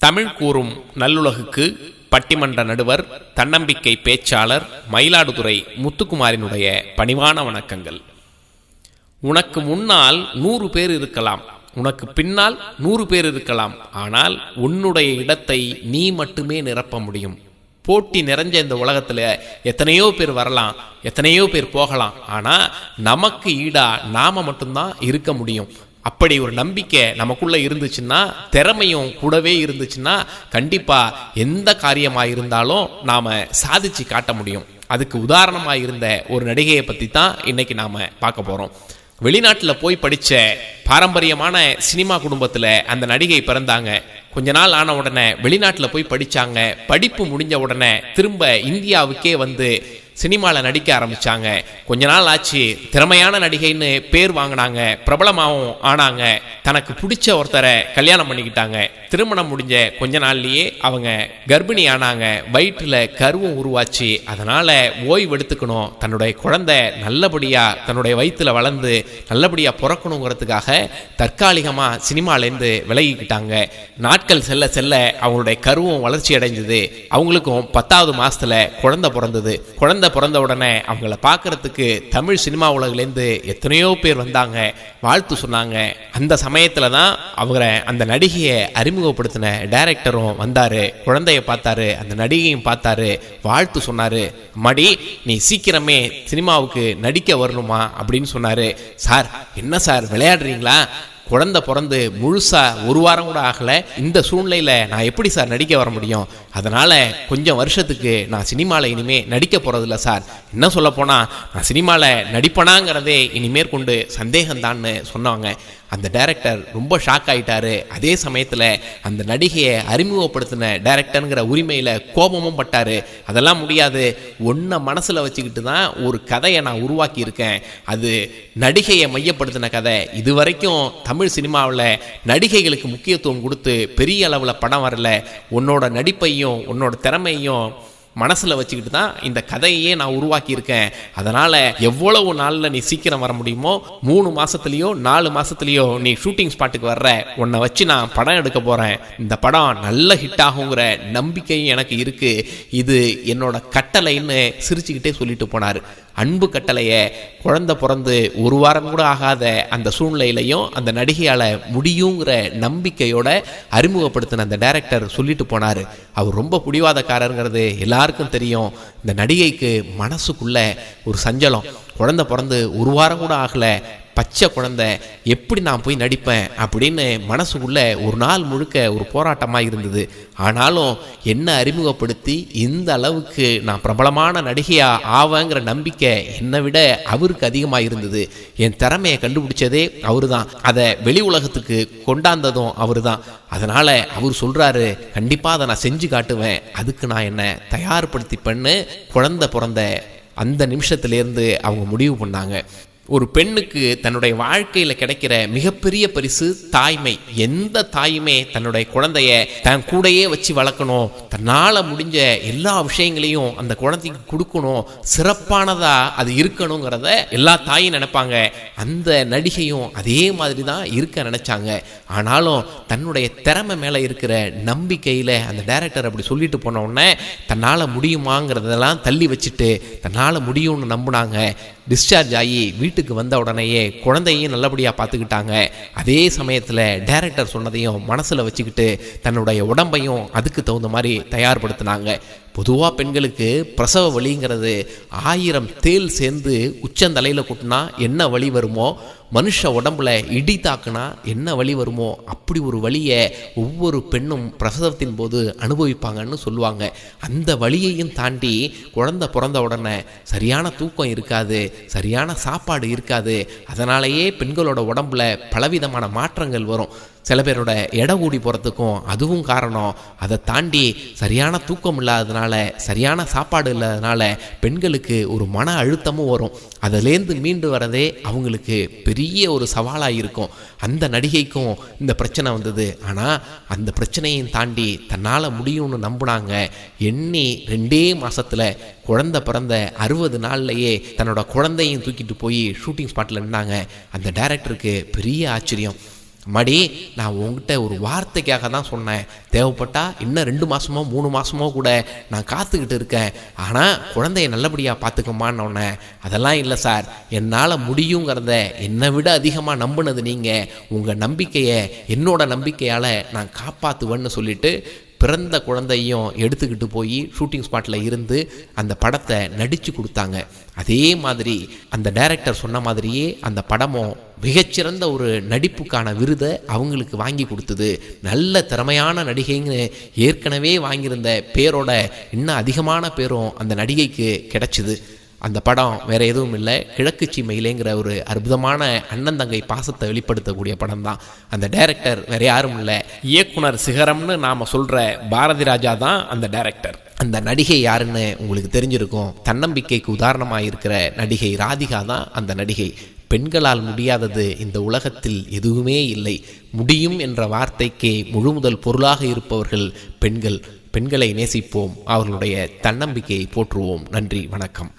தமிழ் கூறும் நல்லுலகுக்கு பட்டிமன்ற நடுவர் தன்னம்பிக்கை பேச்சாளர் மயிலாடுதுறை முத்துக்குமாரினுடைய பணிவான வணக்கங்கள். உனக்கு முன்னால் நூறு பேர் இருக்கலாம் உனக்கு பின்னால் நூறு பேர் இருக்கலாம் ஆனால் உன்னுடைய இடத்தை நீ மட்டுமே நிரப்ப முடியும். போட்டி நிறைஞ்ச இந்த உலகத்தில் எத்தனையோ பேர் வரலாம் எத்தனையோ பேர் போகலாம் ஆனால் நமக்கு ஈடா நாம மட்டும்தான் இருக்க முடியும். அப்படி ஒரு நம்பிக்கை நமக்குள்ளே இருந்துச்சுன்னா திறமையும் கூடவே இருந்துச்சுன்னா கண்டிப்பாக எந்த காரியமாக இருந்தாலும் நாம் சாதிச்சு காட்ட முடியும். அதுக்கு உதாரணமாக இருந்த ஒரு நடிகையை பற்றி தான் இன்றைக்கி நாம் பார்க்க போகிறோம் வெளிநாட்டில் போய் படித்த பாரம்பரியமான சினிமா குடும்பத்தில் அந்த நடிகை பிறந்தாங்க. கொஞ்ச நாள் ஆன உடனே வெளிநாட்டில் போய் படித்தாங்க படிப்பு முடிஞ்ச உடனே திரும்ப இந்தியாவுக்கே வந்து சினிமாவில் நடிக்க ஆரம்பித்தாங்க கொஞ்ச நாள் ஆச்சு. திறமையான நடிகைன்னு பேர் வாங்கினாங்க. பிரபலமாகவும் ஆனாங்க. தனக்கு பிடிச்ச ஒருத்தரை கல்யாணம் பண்ணிக்கிட்டாங்க. திருமணம் முடிஞ்ச கொஞ்ச நாள்லயே அவங்க கர்ப்பிணி ஆனாங்க வயிற்றில் கருவம் உருவாச்சு. அதனால ஓய்வு எடுத்துக்கணும். தன்னுடைய குழந்தை நல்லபடியா தன்னுடைய வயிற்றுல வளர்ந்து நல்லபடியா பிறக்கணுங்கிறதுக்காக தற்காலிகமா சினிமாலேருந்து விலகிக்கிட்டாங்க. நாட்கள் செல்ல செல்ல அவங்களுடைய கருவும் வளர்ச்சி அடைஞ்சது. அவங்களுக்கும் பத்தாவது மாசத்துல குழந்தை பிறந்தது. குழந்தை பிறந்த உடனே அவங்கள பார்க்கறதுக்கு தமிழ் சினிமா உலகிலேருந்து எத்தனையோ பேர் வந்தாங்க. வாழ்த்து சொன்னாங்க. அந்த சமயத்தில் தான் அவரை அந்த நடிகையை அறிமுகப்படுத்தின டைரக்டரும் வந்தார். குழந்தைய பார்த்தாரு அந்த நடிகையும் பார்த்தாரு வாழ்த்து சொன்னார். மடி நீ சீக்கிரமே சினிமாவுக்கு நடிக்க வரணுமா அப்படின்னு சொன்னார். சார் என்ன சார் விளையாடுறீங்களா? குழந்தை பிறந்து முழுசாக ஒரு வாரம் கூட ஆகலை. இந்த சூழ்நிலையில் நான் எப்படி சார் நடிக்க வர முடியும்? அதனால் கொஞ்சம் வருஷத்துக்கு நான் சினிமாவில் இனிமேல் நடிக்க போகிறதில்ல சார். என்ன சொல்ல போனால் நான் சினிமாவில் நடிப்பனாங்கிறதே இனிமேற்கொண்டு சந்தேகம்தான்னு சொன்னாங்க. அந்த டைரக்டர் ரொம்ப ஷாக் ஆகிட்டாரு அதே சமயத்தில் அந்த நடிகையை அறிமுகப்படுத்தின டைரக்டருங்கிற உரிமையில் கோபமும் பட்டார். அதெல்லாம் முடியாது. ஒன்றை மனசில் வச்சுக்கிட்டு தான் ஒரு கதையை நான் உருவாக்கியிருக்கேன். அது நடிகையை மையப்படுத்தின கதை. இது வரைக்கும் தமிழ் சினிமாவில் நடிகைகளுக்கு முக்கியத்துவம் கொடுத்து பெரிய அளவில் படம் வரல. உன்னோட நடிப்பையும் உன்னோட திறமையும் மனசில் வச்சுக்கிட்டு தான் இந்த கதையே நான் உருவாக்கியிருக்கேன். அதனால் எவ்வளவு நாளில் நீ சீக்கிரம் வர முடியுமோ மூணு மாதத்துலேயோ நாலு மாதத்துலேயோ நீ ஷூட்டிங் ஸ்பாட்டுக்கு வர்ற உன்னை வச்சு நான் படம் எடுக்க போகிறேன் இந்த படம் நல்ல ஹிட் ஆகுங்கிற நம்பிக்கையும் எனக்கு இருக்குது இது என்னோட கட்டளைன்னு சிரிச்சுக்கிட்டே சொல்லிட்டு போனார். அன்பு கட்டளையை குழந்த பிறந்து ஒரு வாரம் கூட ஆகாத அந்த சூழ்நிலையிலையும் அந்த நடிகையால் முடியுங்கிற நம்பிக்கையோட அறிமுகப்படுத்தின அந்த டைரக்டர் சொல்லிட்டு போனார். அவர் ரொம்ப பிடிவாதக்காரருங்கிறது எல்லாருக்கும் தெரியும். இந்த நடிகைக்கு மனசுக்குள்ள ஒரு சஞ்சலம். குழந்த பிறந்து ஒரு வாரம் கூட ஆகலை. பச்சை குழந்தை எப்படி நான் போய் நடிப்பேன் அப்படின்னு மனசுக்குள்ளே ஒரு நாள் முழுக்க ஒரு போராட்டமாக இருந்தது. ஆனாலும் என்ன அறிமுகப்படுத்தி இந்த அளவுக்கு நான் பிரபலமான நடிகையாக ஆவேங்கிற நம்பிக்கை என்னை விட அவருக்கு அதிகமாக இருந்தது. என் திறமையை கண்டுபிடிச்சதே அவர் தான் அதை வெளி உலகத்துக்கு கொண்டாந்ததும் அவரு தான் அதனால் அவர் சொல்கிறாரு கண்டிப்பாக அதை நான் செஞ்சு காட்டுவேன். அதுக்கு நான் என்னை தயார்படுத்தி பண்ணு குழந்தை பிறந்த அந்த நிமிஷத்துலேருந்து அவங்க முடிவு பண்ணாங்க. ஒரு பெண்ணுக்கு தன்னுடைய வாழ்க்கையில் கிடைக்கிற மிகப்பெரிய பரிசு தாய்மை. எந்த தாயுமே தன்னுடைய குழந்தைய தன் கூடையே வச்சு வளர்க்கணும். தன்னால் முடிஞ்ச எல்லா விஷயங்களையும் அந்த குழந்தைக்கு கொடுக்கணும். சிறப்பானதாக அது இருக்கணுங்கிறத எல்லா தாயும் நினைப்பாங்க. அந்த நடிகையும் அதே மாதிரி தான் இருக்க நினச்சாங்க. ஆனாலும் தன்னுடைய திறமை மேலே இருக்கிற நம்பிக்கையில் அந்த டைரக்டர் அப்படி சொல்லிட்டு போன உடனே தன்னால் முடியுமாங்கிறதெல்லாம் தள்ளி வச்சுட்டு தன்னால் முடியும்னு நம்பினாங்க. டிஸ்சார்ஜ் ஆகி வீட்டு வீட்டுக்கு வந்த உடனேயே குழந்தையும் நல்லபடியாக பார்த்துக்கிட்டாங்க. அதே சமயத்தில் டைரக்டர் சொன்னதையும் மனசில் வச்சுக்கிட்டு தன்னுடைய உடம்பையும் அதுக்கு தகுந்த மாதிரி தயார்படுத்தினாங்க. பொதுவாக பெண்களுக்கு பிரசவ வலிங்கிறது ஆயிரம் தேல் சேர்ந்து உச்சந்தலையில் கொட்டினா என்ன வலி வருமோ? மனுஷ உடம்புல இடி தாக்குனா என்ன வலி வருமோ? அப்படி ஒரு வழியை ஒவ்வொரு பெண்ணும் பிரசவத்தின் போது அனுபவிப்பாங்கன்னு சொல்லுவாங்க. அந்த வழியையும் தாண்டி குழந்தை பிறந்த உடனே சரியான தூக்கம் இருக்காது சரியான சாப்பாடு இருக்காது. அதனாலேயே பெண்களோட உடம்புல பலவிதமான மாற்றங்கள் வரும். சில பேரோட எடை கூடி போகிறதுக்கும் அதுவும் காரணம். அதை தாண்டி சரியான தூக்கம் இல்லாததுனால சரியான சாப்பாடு இல்லாததுனால பெண்களுக்கு ஒரு மன அழுத்தமும் வரும். அதுலேருந்து மீண்டு வரதே அவங்களுக்கு பெரிய ஒரு சவாலாக இருக்கும். அந்த நடிகைக்கும் இந்த பிரச்சனை வந்தது. ஆனால் அந்த பிரச்சனையும் தாண்டி தன்னால் முடியும்னு நம்பினாங்க. எண்ணி ரெண்டே மாதத்தில் குழந்தை பிறந்த அறுபது நாள்லையே தன்னோட குழந்தையும் தூக்கிட்டு போய் ஷூட்டிங் ஸ்பாட்டில் நின்னாங்க. அந்த டேரக்டருக்கு பெரிய ஆச்சரியம். மடி நான் உங்ககிட்ட ஒரு வார்த்தைக்காக தான் சொன்னேன். தேவைப்பட்டால் இன்னும் ரெண்டு மாதமோ மூணு மாதமோ கூட நான் காத்துக்கிட்டு இருக்கேன். ஆனால் குழந்தைய நல்லபடியாக பார்த்துக்கமான்னு அதெல்லாம் இல்லை சார். என்னால் முடியுங்கிறத என்னை விட அதிகமாக நம்பினது நீங்கள் உங்கள் நம்பிக்கையை என்னோட நம்பிக்கையால் நான் காப்பாற்றுவேன்னு சொல்லிட்டு பிறந்த குழந்தையும் எடுத்துக்கிட்டு போய் ஷூட்டிங் ஸ்பாட்டில் இருந்து அந்த படத்தை நடித்து கொடுத்தாங்க. அதே மாதிரி அந்த டைரக்டர் சொன்ன மாதிரியே அந்த படமும் மிகச்சிறந்த ஒரு நடிப்புக்கான விருதை அவங்களுக்கு வாங்கி கொடுத்தது. நல்ல திறமையான நடிகைன்னு ஏற்கனவே வாங்கியிருந்த பேரோட இன்னும் அதிகமான பேரும் அந்த நடிகைக்கு கிடைச்சிது. அந்த படம் வேறு எதுவும் இல்லை. கிழக்கு சீமையிலேங்கிற ஒரு அற்புதமான அண்ணன் தங்கை பாசத்தை வெளிப்படுத்தக்கூடிய படம் தான். அந்த டைரக்டர் வேற யாரும் இல்லை. இயக்குனர் சிகரம்னு நாம் சொல்கிற பாரதி ராஜா தான் அந்த டைரக்டர் அந்த நடிகை யாருன்னு உங்களுக்கு தெரிஞ்சிருக்கும். தன்னம்பிக்கைக்கு உதாரணமாக இருக்கிற நடிகை ராதிகா தான் அந்த நடிகை. பெண்களால் முடியாதது இந்த உலகத்தில் எதுவுமே இல்லை. முடியும் என்ற வார்த்தைக்கே முழு முதல் பொருளாக இருப்பவர்கள் பெண்கள். பெண்களை நேசிப்போம். அவர்களுடைய தன்னம்பிக்கையை போற்றுவோம். நன்றி வணக்கம்.